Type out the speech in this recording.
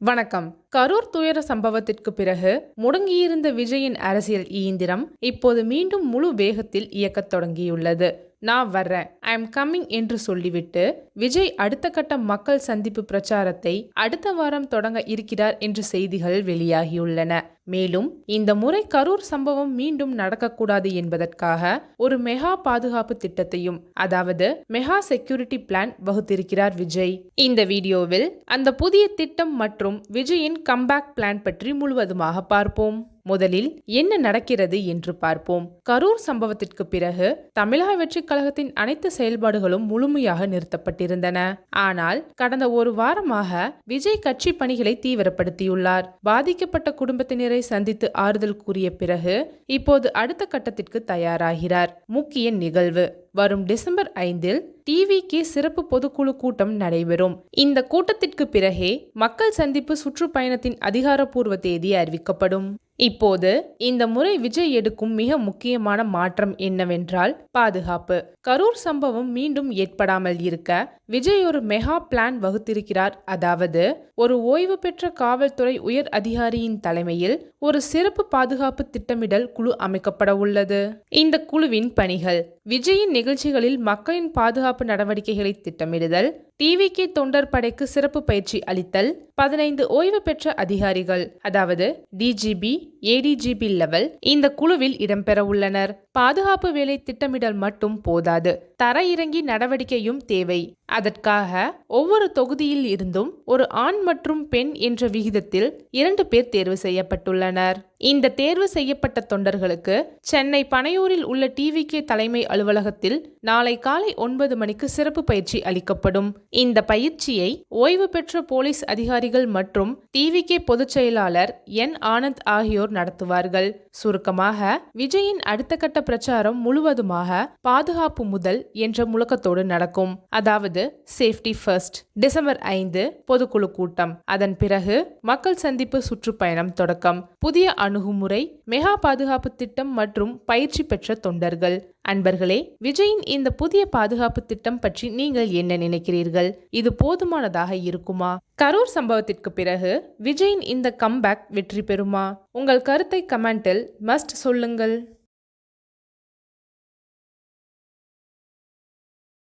வணக்கம். கரூர் துயர சம்பவத்திற்கு பிறகு முடங்கியிருந்த விஜயின் அரசியல் இயந்திரம் இப்போது மீண்டும் முழு வேகத்தில் இயக்கத் தொடங்கியுள்ளது. நான் வர்றேன். ஐ எம் கம்மிங் என்று சொல்லிவிட்டு விஜய் அடுத்த கட்ட மக்கள் சந்திப்பு பிரச்சாரத்தை அடுத்த வாரம் தொடங்க இருக்கிறார் என்று செய்திகள் வெளியாகியுள்ளன. மேலும் இந்த முறை கரூர் சம்பவம் மீண்டும் நடக்கக்கூடாது என்பதற்காக ஒரு மெகா பாதுகாப்பு திட்டத்தையும் அதாவது மெகா செக்யூரிட்டி பிளான் வகுத்திருக்கிறார் விஜய். இந்த வீடியோவில் அந்த புதிய திட்டம் மற்றும் விஜயின் கம்பேக் பிளான் பற்றி முழுவதுமாக பார்ப்போம். முதலில் என்ன நடக்கிறது என்று பார்ப்போம். கரூர் சம்பவத்திற்கு பிறகு தமிழக வெற்றிக் கழகத்தின் அனைத்து செயல்பாடுகளும் முழுமையாக நிறுத்தப்பட்டிருந்தன. ஆனால் கடந்த ஒரு வாரமாக விஜய் கட்சி பணிகளை தீவிரப்படுத்தியுள்ளார். பாதிக்கப்பட்ட குடும்பத்தினரை சந்தித்து ஆறுதல் கூறிய பிறகு இப்போது அடுத்த கட்டத்திற்கு தயாராகிறார். முக்கிய நிகழ்வு. வரும் டிசம்பர் ஐந்தில் டிவிக்கு சிறப்பு பொதுக்குழு கூட்டம் நடைபெறும். இந்த கூட்டத்திற்கு பிறகே மக்கள் சந்திப்பு சுற்றுப்பயணத்தின் அதிகாரப்பூர்வ தேதி அறிவிக்கப்படும். இப்போது இந்த முறை விஜய் எடுக்கும் மிக முக்கியமான மாற்றம் என்னவென்றால் பாதுகாப்பு. கரூர் சம்பவம் மீண்டும் ஏற்படாமல் இருக்க விஜய் ஒரு மெகா பிளான் வகுத்திருக்கிறார். அதாவது ஒரு ஓய்வு பெற்ற காவல்துறை உயர் அதிகாரியின் தலைமையில் ஒரு சிறப்பு பாதுகாப்பு திட்டமிடல் குழு அமைக்கப்பட உள்ளது. இந்த குழுவின் பணிகள் விஜயின் நிகழ்ச்சிகளில் மக்களின் பாதுகாப்பு நடவடிக்கைகளை திட்டமிடுதல் டிவிகே தொண்டர் படைக்கு சிறப்பு பயிற்சி அளித்தல் பதினைந்து ஓய்வு பெற்ற அதிகாரிகள். அதாவது டிஜிபி ஏடிஜிபி லெவல் இந்த குழுவில் இடம்பெற உள்ளனர். பாதுகாப்பு வேலை திட்டமிடல் மட்டும் போதாது. தர இறங்கி நடவடிக்கையும் தேவை. அதற்காக ஒவ்வொரு தொகுதியில் இருந்தும் ஒரு ஆண் மற்றும் பெண் என்ற விகிதத்தில் இரண்டு பேர் தேர்வு செய்யப்பட்டுள்ளனர். இந்த தேர்வு செய்யப்பட்ட தொண்டர்களுக்கு சென்னை பனையூரில் உள்ள டிவிகே தலைமை அலுவலகத்தில் நாளை காலை ஒன்பது மணிக்கு சிறப்பு பயிற்சி அளிக்கப்படும். இந்த பயிற்சியை ஓய்வு பெற்ற போலீஸ் அதிகாரிகள் மற்றும் டிவிகே பொதுச் செயலாளர் என். ஆனந்த் ஆகியோர் நடத்துவார்கள். சுருக்கமாக விஜயின் அடுத்த கட்ட பிரச்சாரம் முழுவதுமாக பாதுகாப்பு முதல் என்ற முழக்கத்தோடு நடக்கும். அதாவது சேஃப்டி ஃபர்ஸ்ட் டிசம்பர் ஐந்து பொதுக்குழு கூட்டம். அதன் பிறகு மக்கள் சந்திப்பு சுற்றுப்பயணம் தொடக்கம். புதிய அணுகுமுறை மெகா பாதுகாப்பு திட்டம் மற்றும் பயிற்சி பெற்ற தொண்டர்கள். அன்பர்களே விஜயின் இந்த புதிய பாதுகாப்பு திட்டம் பற்றி நீங்கள் என்ன நினைக்கிறீர்கள்? இது போதுமானதாக இருக்குமா? கரூர் சம்பவத்திற்கு பிறகு விஜயின் இந்த கம்பேக் வெற்றி பெறுமா? உங்கள் கருத்தை கமெண்டில் மஸ்ட் சொல்லுங்கள்.